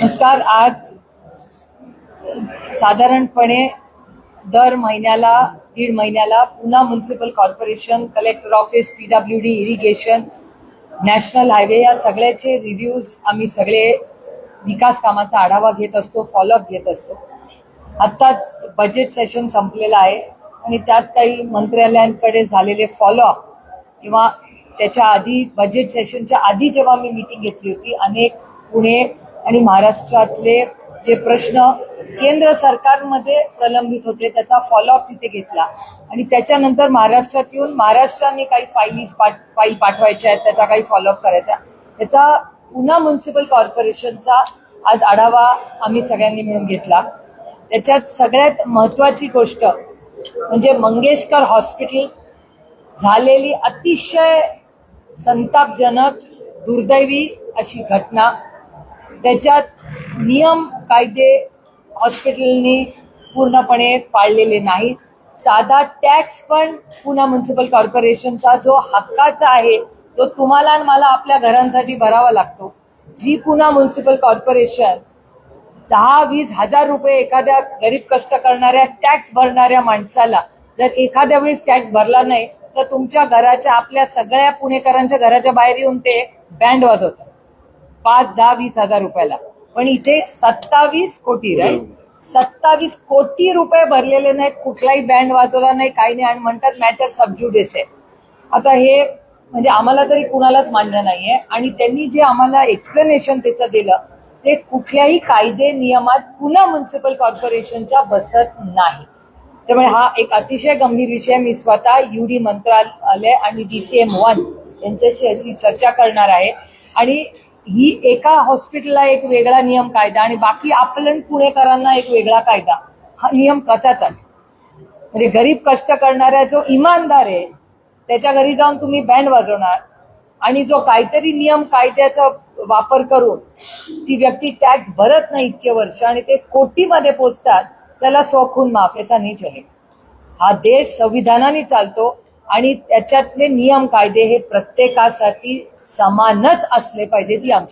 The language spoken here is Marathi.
नमस्कार आज साधारणपणे दर महिन्याला दीड महिन्याला पुन्हा municipal corporation collector office P W D irrigation national highway या सगळ्याचे रिव्ह्यूज आम्ही सगळे विकास कामाचा आढावा घेत असतो फॉलोअप घेत असतो. आत्ताच बजेट सेशन संपलेलं आहे आणि त्यात काही मंत्रालयांकडे झालेले फॉलोअप किंवा त्याच्या आधी बजेट सेशनच्या आधी जेव्हा मी मीटिंग घेतली होती अनेक पुणे आणि महाराष्ट्रातले जे प्रश्न केंद्र सरकारमध्ये प्रलंबित होते त्याचा फॉलोअप तिथे घेतला. आणि त्याच्यानंतर महाराष्ट्रात येऊन महाराष्ट्राने काही फाईलीज पाठ फाईल पाठवायच्या आहेत त्याचा काही फॉलोअप करायचा त्याचा पुन्हा म्युन्सिपल कॉर्पोरेशनचा आज आढावा आम्ही सगळ्यांनी मिळून घेतला. त्याच्यात सगळ्यात महत्वाची गोष्ट म्हणजे मंगेशकर हॉस्पिटल झालेली अतिशय संतापजनक दुर्दैवी अशी घटना त्याच्यात नियम कायदे हॉस्पिटलनी पूर्णपणे पाळलेले नाहीत. साधा टॅक्स पण पुन्हा म्युन्सिपल कॉर्पोरेशनचा जो हक्काचा आहे जो तुम्हाला आणि मला आपल्या घरांसाठी भरावा लागतो जी पुन्हा म्युन्सिपल कॉर्पोरेशन दहा वीस हजार रुपये एखाद्या गरीब कष्ट करणाऱ्या टॅक्स भरणाऱ्या माणसाला जर एखाद्या वेळेस टॅक्स भरला नाही तर तुमच्या घराच्या आपल्या सगळ्या पुणेकरांच्या घराच्या बाहेर येऊन ते बँड वाजवतात. पाच दहा वीस हजार रुपयाला. पण इथे सत्तावीस कोटी राईट सत्तावीस कोटी रुपये भरलेले नाहीत कुठलाही बँड वाजवला नाही काही नाही. आणि म्हणतात मॅटर सबज्युडिस आहे आता हे म्हणजे आम्हाला तरी कुणालाच मान्य नाहीये. आणि त्यांनी जे आम्हाला एक्सप्लेनेशन त्याचं दिलं ते कुठल्याही कायदे नियमात पुन्हा म्युन्सिपल कॉर्पोरेशनच्या बसत नाही. त्यामुळे हा एक अतिशय गंभीर विषय मी स्वतः युडी मंत्रालय आणि डीसीएम वन यांच्याशी याची चर्चा करणार आहे. आणि ही एका हॉस्पिटलला एक वेगळा नियम कायदा आणि बाकी आपलं पुणेकरांना एक वेगळा कायदा. हा नियम कसा चालेल म्हणजे गरीब कष्ट करणाऱ्या जो इमानदार आहे त्याच्या घरी जाऊन तुम्ही बँड वाजवणार आणि जो काहीतरी नियम कायद्याचा वापर करून ती व्यक्ती टॅक्स भरत नाही इतके वर्ष आणि ते कोटीमध्ये पोचतात त्याला स्वखून माफ याचा नाही हा देश संविधानाने चालतो आणि त्याच्यातले नियम कायदे हे प्रत्येकासाठी समानच असले पाहिजे ती आमची